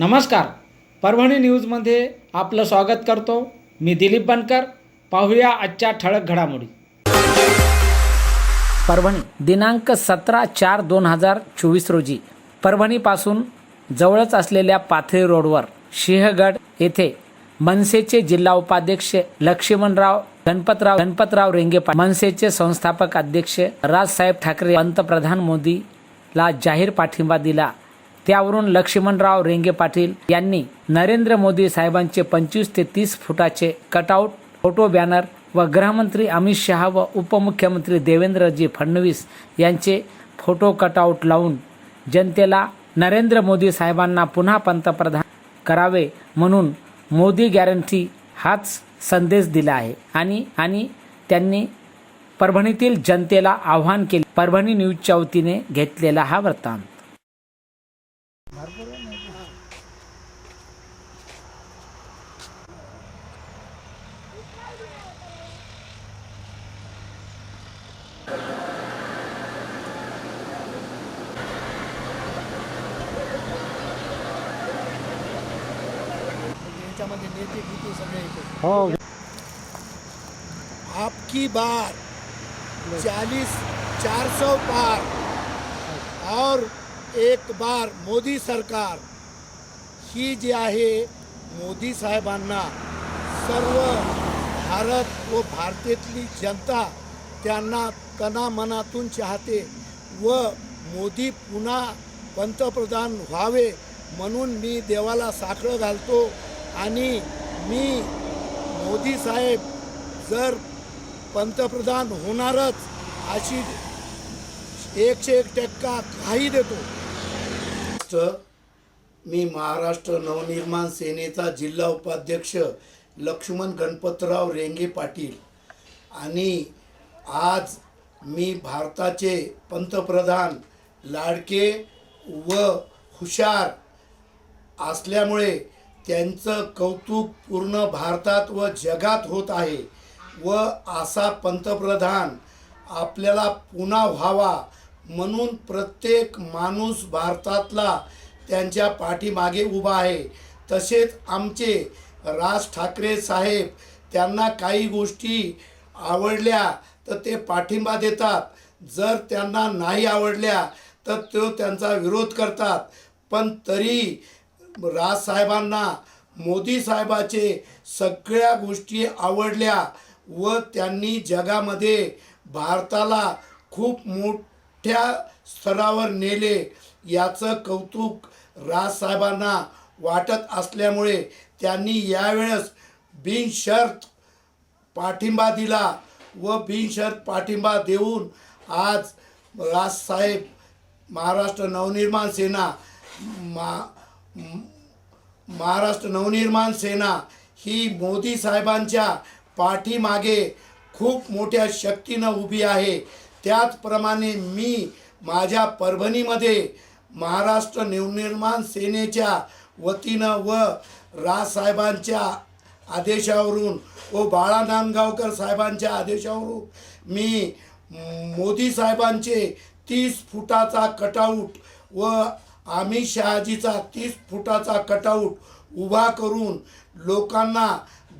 नमस्कार. परभणी न्यूजमध्ये आपलं स्वागत करतो. मी दिलीप बनकर. पाहूया आजच्या ठळक घडामोडी. परभणी दिनांक सतरा चार दोन हजार चोवीस रोजी. परभणीपासून जवळच असलेल्या पाथरी रोडवर सिंहगड येथे मनसेचे जिल्हा उपाध्यक्ष लक्ष्मणराव गणपतराव गणपतराव रेंगे मनसेचे संस्थापक अध्यक्ष राजसाहेब ठाकरे पंतप्रधान मोदीला जाहीर पाठिंबा दिला. त्यावरून लक्ष्मणराव रेंगे पाटील यांनी नरेंद्र मोदी साहेबांचे पंचवीस ते तीस फुटाचे कटआउट फोटो बॅनर व गृहमंत्री अमित शहा व उपमुख्यमंत्री देवेंद्रजी फडणवीस यांचे फोटो कटआउट लावून जनतेला नरेंद्र मोदी साहेबांना पुन्हा पंतप्रधान करावे म्हणून मोदी गॅरंटी हाच संदेश दिला आहे. आणि आणि त्यांनी परभणीतील जनतेला आव्हान केले. परभणी न्यूजच्या वतीने घेतलेला हा वृत्तांत. याच्यामध्ये नेते गीते सगळे येतात हो। आपकी बार चालीस चार सौ पार और एक बार मोदी सरकार ही जी आहे मोदी साहेबांना सर्व भारत व भारतातली जनता त्यांना तनामनातून चाहते व मोदी पुन्हा पंतप्रधान व्हावे म्हणून मी देवाला साखळं घालतो आणि मी मोदी साहेब जर पंतप्रधान होणारच अशी एकशे एक टक्का काही देतो मी महाराष्ट्र नवनिर्माण सेनेचा जिल्हा उपाध्यक्ष लक्ष्मण गणपतराव रेंगे पाटील. आणि आज मी भारताचे पंतप्रधान लाडके व हुशार असल्यामुळे त्यांचं कौतुक पूर्ण भारतात व जगात होत आहे व असा पंतप्रधान आपल्याला पुन्हा व्हावा म्हणून प्रत्येक माणूस भारतातला त्यांच्या पाठीमागे उभा आहे. तसेच आमचे राज ठाकरे साहेब त्यांना काही गोष्टी आवडल्या तर ते पाठिंबा देतात. जर त्यांना नाही आवडल्या तर तो त्यांचा विरोध करतात. पण तरी राजसाहेबांना मोदी साहेबाचे सगळ्या गोष्टी आवडल्या व त्यांनी जगामध्ये भारताला खूप मोठ मोठ्या स्तरावर नेले. याचं कौतुक राजसाहेबांना वाटत असल्यामुळे त्यांनी यावेळेस बिनशर्त पाठिंबा दिला व बिनशर्त पाठिंबा देऊन आज राजसाहेब महाराष्ट्र नवनिर्माण सेना मा महाराष्ट्र नवनिर्माण सेना ही मोदी साहेबांच्या पाठीमागे खूप मोठ्या शक्तीनं उभी आहे. त्याचप्रमाणे मी माझ्या परभणीमध्ये महाराष्ट्र नवनिर्माण सेनेच्या वतीनं व राजसाहेबांच्या आदेशावरून व बाळा नांदगावकर साहेबांच्या आदेशावरून मी मोदी साहेबांचे तीस फुटाचा कटआउट व अमित शहाजीचा तीस फुटाचा कटआउट उभा करून लोकांना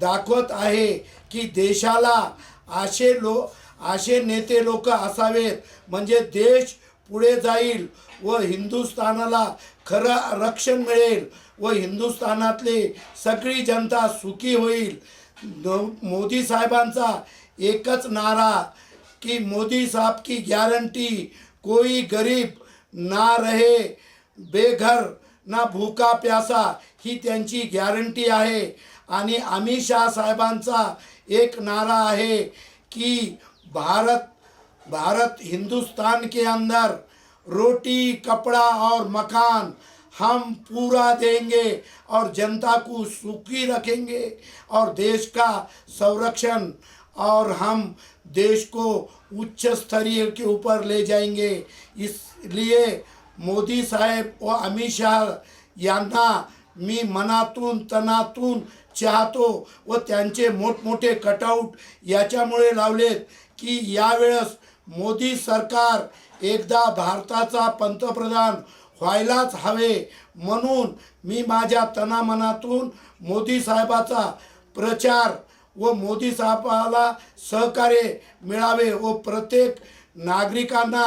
दाखवत आहे की देशाला असे लो असे नेते लोक असावेत. म्हणजे देश पुढे जाईल व हिंदुस्थानाला खरं रक्षण मिळेल व हिंदुस्थानातली सगळी जनता सुखी होईल. मोदी साहेबांचा एकच नारा की मोदी साहब की गॅरंटी कोई गरीब ना रहे बेघर ना भूका प्यासा ही त्यांची गॅरंटी आहे. आणि अमित शाह साहेबांचा एक नारा आहे की भारत भारत हिंदुस्तान के अंदर रोटी, कपड़ा और मकान हम पूरा देंगे और जनता को सुखी रखेंगे और देश का संरक्षण और हम देश को उच्च स्तरीय के ऊपर ले जाएँगे। इसलिए मोदी साहेब व अमित शाह यांना मी मनातून तनातून चाहतो व त्यांचे मोठमोठे कटआउट याच्यामुळे लावलेत की यावेळेस मोदी सरकार एकदा भारताचा पंतप्रधान व्हायलाच हवे. म्हणून मी माझ्या तनामनातून मोदी साहेबाचा प्रचार व मोदी साहेबाला सहकार्य मिळावे व प्रत्येक नागरिकांना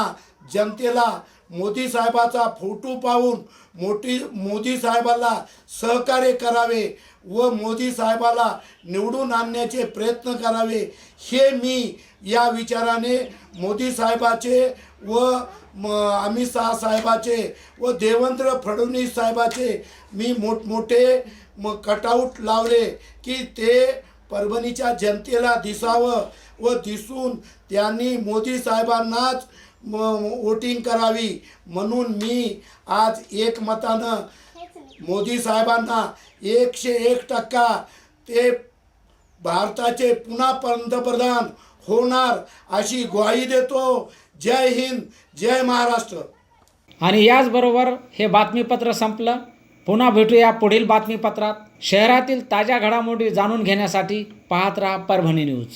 जनतेला मोदी साहेबाचा फोटो पाहून मोठी मोदी साहेबाला सहकार्य करावे व मोदी साहेबाला निवडून आणण्याचे प्रयत्न करावे हे मी या विचाराने मोदी साहेबाचे व म अमित शहा साहेबाचे व देवेंद्र फडणवीस साहेबाचे मी मोठमोठे म कटआउट लावले की ते परभणीच्या जनतेला दिसावं व दिसून त्यांनी मोदी साहेबांनाच म वोटिंग करावी म्हणून मी आज एकमतानं मोदी साहेबांना एकशे एक टक्का ते भारताचे पुन्हा पंतप्रधान होणार अशी ग्वाही देतो. जय हिंद जय महाराष्ट्र. आणि याचबरोबर हे बातमीपत्र संपलं. पुन्हा भेटूया पुढील बातमीपत्रात. शहरातील ताज्या घडामोडी जाणून घेण्यासाठी पाहत राहा परभणी न्यूज.